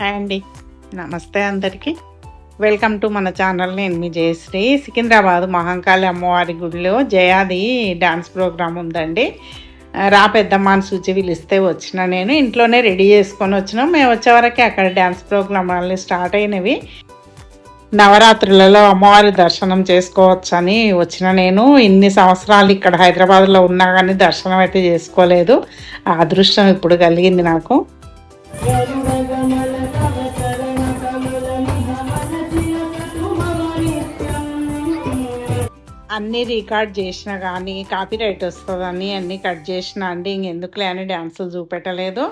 Hi అండి. నమస్తే అందరికీ. వెల్కమ్ టు మన ఛానల్ నేను మీ జయశ్రీ. సికింద్రాబాద్ మహంకాళి అమ్మవారి గుడిలో జయాది డాన్స్ ప్రోగ్రాం ఉందండి. రా పెద్దమ్మ అని సూచి పిలిస్తే వచ్చిన నేను. ఇంట్లోనే రెడీ చేసుకొని వచ్చినాం. మేము వచ్చేవరకే అక్కడ డ్యాన్స్ ప్రోగ్రామ్ అన్నీ స్టార్ట్ అయినవి. నవరాత్రులలో అమ్మవారి దర్శనం చేసుకోవచ్చని వచ్చిన నేను. ఇన్ని సంవత్సరాలు ఇక్కడ హైదరాబాద్లో ఉన్నా కానీ దర్శనం అయితే చేసుకోలేదు. ఆ అదృష్టం ఇప్పుడు కలిగింది నాకు. అన్నీ రికార్డ్ చేసినా కానీ కాపీరైట్ వస్తుందని అన్నీ కట్ చేసిన అండి. ఇంకెందుకులే అని డ్యాన్సులు చూపెట్టలేదు.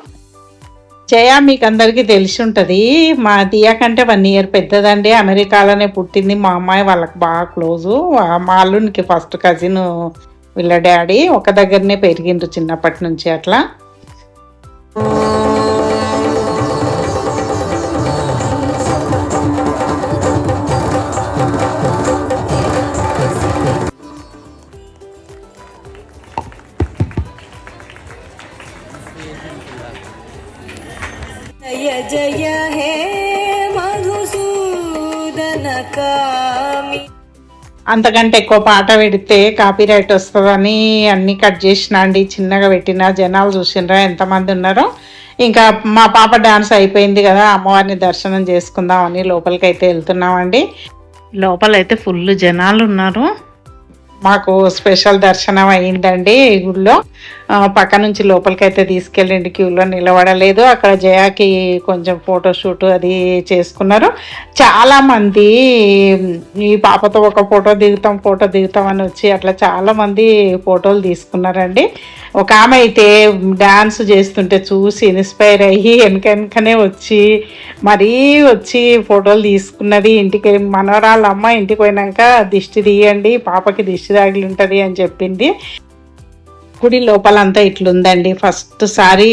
జయ మీకు అందరికీ తెలిసి ఉంటుంది మా దియా కంటే వన్ ఇయర్ పెద్దదండి. అమెరికాలోనే పుట్టింది మా అమ్మాయి వాళ్ళకి బాగా క్లోజు. మా అల్లునికి ఫస్ట్ కజిన్ వీళ్ళ డాడీ. ఒక దగ్గరనే పెరిగిండ్రు చిన్నప్పటి నుంచి అట్లా. జయ జయ హే మధుసూదన కామి అంతకంటే ఎక్కువ పాట పెడితే కాపీరైట్ వస్తుందని అన్నీ కట్ చేసిన అండి చిన్నగా పెట్టిన జనాలు చూసినరా ఎంతమంది ఉన్నారో. ఇంకా మా పాప డాన్స్ అయిపోయింది కదా అమ్మవారిని దర్శనం చేసుకుందామని అయితే వెళ్తున్నామండి. లోపలైతే ఫుల్ జనాలు ఉన్నారు మాకు స్పెషల్ దర్శనం అయ్యిందండి గుళ్ళో. పక్క నుంచి లోపలికి అయితే తీసుకెళ్ళండి. క్యూలో నిలబడలేదు. అక్కడ జయాకి కొంచెం ఫోటోషూట్ అది చేసుకున్నారు. చాలామంది ఈ పాపతో ఒక ఫోటో దిగుతాం ఫోటో దిగుతాం అని వచ్చి అట్లా చాలామంది ఫోటోలు తీసుకున్నారండి. ఒక ఆమె అయితే డాన్స్ చేస్తుంటే చూసి ఇన్స్పైర్ అయ్యి వెనక వెనకనే వచ్చి మరీ వచ్చి ఫోటోలు తీసుకున్నది. ఇంటికి మనవరాళ్ళ అమ్మ ఇంటికి పోయినాక దిష్టి తీయండి పాపకి దిష్టి తాగిలి ఉంటుంది అని చెప్పింది. గుడి లోపలంతా ఇట్లుందండి. ఫస్ట్ సారి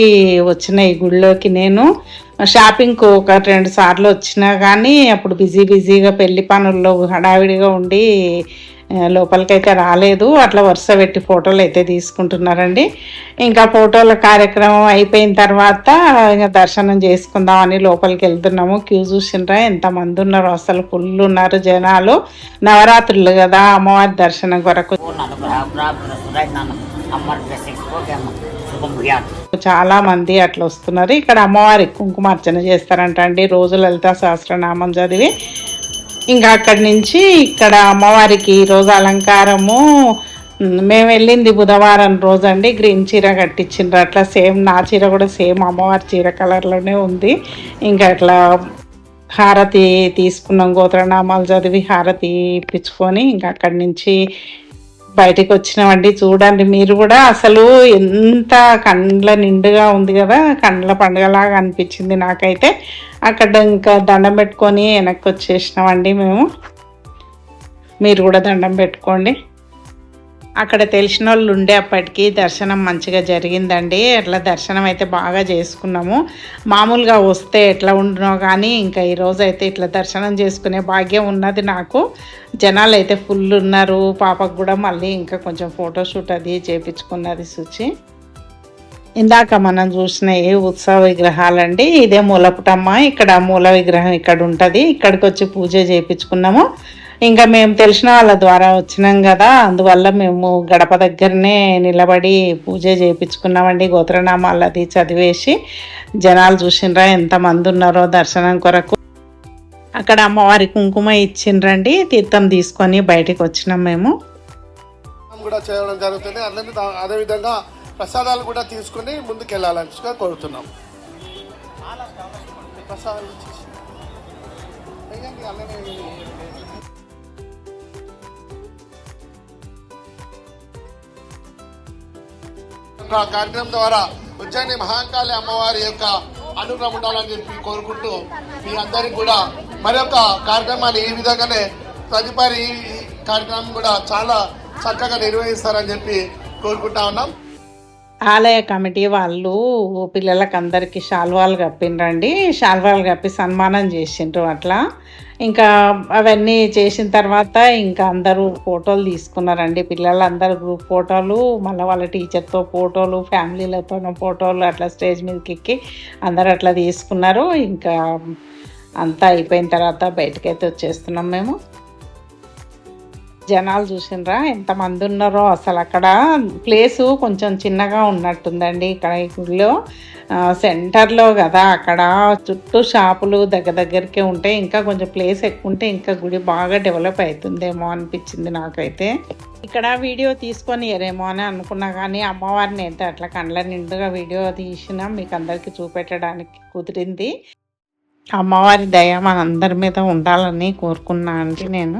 వచ్చిన ఈ గుడిలోకి నేను. షాపింగ్కు ఒక రెండు సార్లు వచ్చినా కానీ అప్పుడు బిజీ బిజీగా పెళ్ళి పనుల్లో హడావిడిగా ఉండి లోపలికైతే రాలేదు. అట్లా వరుస పెట్టి ఫోటోలు అయితే తీసుకుంటున్నారండి. ఇంకా ఫోటోల కార్యక్రమం అయిపోయిన తర్వాత ఇంకా దర్శనం చేసుకుందామని లోపలికి వెళ్తున్నాము. క్యూ చూసిండ్రా ఎంతమంది ఉన్నారు? అసలు ఫుల్ ఉన్నారు జనాలు. నవరాత్రులు కదా అమ్మవారి దర్శనం కొరకు. చాలా మంది అట్లా వస్తున్నారు. ఇక్కడ అమ్మవారి కుంకుమార్చన చేస్తారంట అండి రోజు లలిత సహస్రనామం చదివి ఇంకా అక్కడి నుంచి ఇక్కడ అమ్మవారికి రోజు అలంకారము. మేము వెళ్ళింది బుధవారం రోజు అండి గ్రీన్ చీర కట్టించిండ్రు అట్లా సేమ్ నా చీర కూడా సేమ్ అమ్మవారి చీర కలర్లోనే ఉంది. ఇంకా అట్లా హారతి తీసుకున్నాం. గోత్రనామాలు చదివి హారతి ఇప్పించుకొని ఇంకా అక్కడి నుంచి బయటికి వచ్చినామండి చూడండి మీరు కూడా అసలు ఎంత కండ్ల నిండుగా ఉంది కదా కండ్ల పండుగలాగా అనిపించింది నాకైతే. అక్కడ ఇంకా దండం పెట్టుకొని వెనక్కి వచ్చేసినామండి మేము. మీరు కూడా దండం పెట్టుకోండి. అక్కడ తెలిసిన వాళ్ళు ఉండే అప్పటికి దర్శనం మంచిగా జరిగిందండి. అట్లా దర్శనం అయితే బాగా చేసుకున్నాము. మామూలుగా వస్తే ఎట్లా ఉండునో కానీ ఇంకా ఈరోజు అయితే ఇట్లా దర్శనం చేసుకునే భాగ్యం ఉన్నది నాకు. జనాలు అయితే ఫుల్ ఉన్నారు. పాపకు కూడా మళ్ళీ ఇంకా కొంచెం ఫోటోషూట్ అది చేపించుకున్నది సుచి. ఇందాక మనం చూసిన ఏ ఉత్సవ విగ్రహాలండి. ఇదే మూలపుటమ్మ. ఇక్కడ మూల విగ్రహం ఇక్కడ ఉంటుంది. ఇక్కడికి వచ్చి పూజ చేయించుకున్నాము ఇంకా మేము తెలిసిన వాళ్ళ ద్వారా వచ్చినాం కదా. అందువల్ల మేము గడప దగ్గరనే నిలబడి పూజ చేయించుకున్నామండి. గోత్రనామాలు అది చదివేసి జనాలు చూసినరా ఎంతమంది ఉన్నారో దర్శనం కొరకు. అక్కడ అమ్మవారి కుంకుమ ఇచ్చిండ్రండి. తీర్థం తీసుకొని బయటికి వచ్చినాం మేము. కూడా చేయడం జరుగుతుంది. అట్లనే అదేవిధంగా ప్రసాదాలు కూడా తీసుకుని ముందుకు వెళ్ళాలని కోరుతున్నాం. ప్రసాదాలు కార్యక్రమం ద్వారా ఉజ్జయిని మహాకాళి అమ్మవారి యొక్క అనుగ్రహం ఉండాలని చెప్పి కోరుకుంటూ మీ అందరికి కూడా మరొక కార్యక్రమాన్ని ఈ విధంగానే తదుపరి ఈ కార్యక్రమం కూడా చాలా చక్కగా నిర్వహిస్తారని చెప్పి కోరుకుంటా ఉన్నాం. ఆలయ కమిటీ వాళ్ళు పిల్లలకి అందరికీ శాల్వాలు కప్పిండ్రండి శాల్వాలు కప్పి సన్మానం చేసిండ్రు అట్లా. ఇంకా అవన్నీ చేసిన తర్వాత ఇంకా అందరూ ఫోటోలు తీసుకున్నారండి. పిల్లలందరూ గ్రూప్ ఫోటోలు మళ్ళీ వాళ్ళ టీచర్తో ఫోటోలు ఫ్యామిలీలతో ఫోటోలు అట్లా స్టేజ్ మీదకి ఎక్కి అందరూ అట్లా తీసుకున్నారు. ఇంకా అంతా అయిపోయిన తర్వాత బయటకైతే వచ్చేస్తున్నాం మేము. జనాలు చూసినరా? ఎంతమంది ఉన్నారో అసలు అక్కడ ప్లేసు కొంచెం చిన్నగా ఉన్నట్టుందండి ఇక్కడ ఈ గుడిలో. సెంటర్లో కదా అక్కడ చుట్టూ షాపులు దగ్గర దగ్గరికే ఉంటాయి. ఇంకా కొంచెం ప్లేస్ ఎక్కువ ఉంటే ఇంకా గుడి బాగా డెవలప్ అవుతుందేమో అనిపించింది నాకైతే. ఇక్కడ వీడియో తీసుకొని ఎరేమో అని అనుకున్నా కానీ అమ్మవారిని అయితే అట్లా కండ్ల నిండుగా వీడియో తీసినా మీకు అందరికీ చూపెట్టడానికి కుదిరింది. అమ్మవారి దయ మనందరి మీద ఉండాలని కోరుకున్నా అంటే నేను.